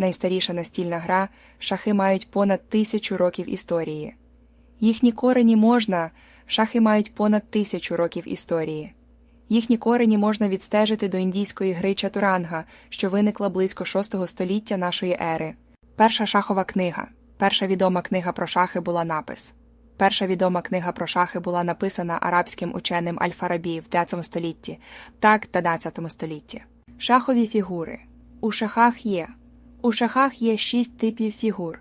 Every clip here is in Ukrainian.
найстаріша настільна гра, шахи мають понад тисячу років історії. Їхні корені можна, шахи мають понад тисячу років історії. Їхні корені можна відстежити до індійської гри чатуранга, що виникла близько VI століття нашої ери. Перша шахова книга. Перша відома книга про шахи була напис. Перша відома книга про шахи була написана арабським ученим Аль-Фарабі в 9 столітті, так та 12 столітті. Шахові фігури. У шахах є. У шахах є шість типів фігур: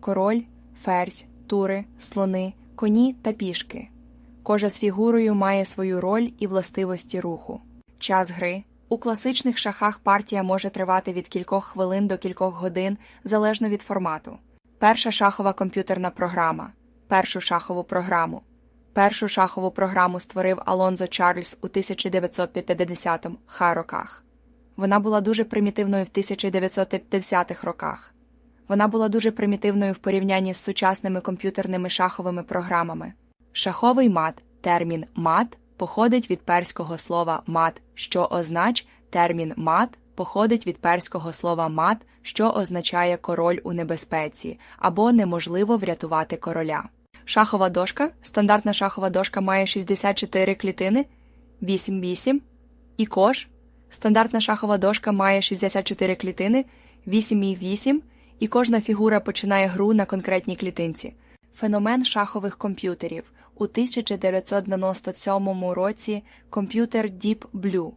король, ферзь, тури, слони, коні та пішки. Кожа з фігурою має свою роль і властивості руху. Час гри у класичних шахах партія може тривати від кількох хвилин до кількох годин залежно від формату. Перша шахова комп'ютерна програма. Першу шахову програму. Першу шахову програму створив Алонзо Чарльз у 1950-х роках. Вона була дуже примітивною в 1950-х роках. Вона була дуже примітивною в порівнянні з сучасними комп'ютерними шаховими програмами. Шаховий мат, термін мат походить від перського слова мат, що означ термін мат походить від перського слова мат, що означає король у небезпеці або неможливо врятувати короля. Шахова дошка. Стандартна шахова дошка має 64 клітини, 8-8 і кош. Стандартна шахова дошка має 64 клітини, 8 і 8, і кожна фігура починає гру на конкретній клітинці. Феномен шахових комп'ютерів. У 1997 році комп'ютер Deep Blue.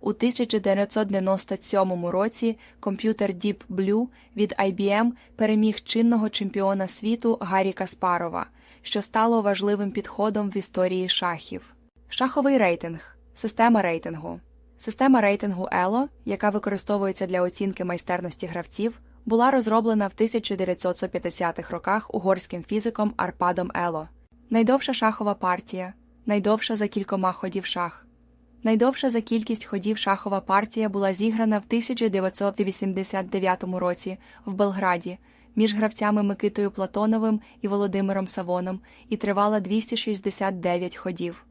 У 1997 році комп'ютер Deep Blue від IBM переміг чинного чемпіона світу Гаррі Каспарова, що стало важливим підходом в історії шахів. Шаховий рейтинг система рейтингу. Система рейтингу ELO, яка використовується для оцінки майстерності гравців, була розроблена в 1950-х роках угорським фізиком Арпадом Ело. Найдовша шахова партія, найдовша за кількома ходів шах. Найдовша за кількість ходів шахова партія була зіграна в 1989 році в Белграді між гравцями Микитою Платоновим і Володимиром Савоном і тривала 269 ходів.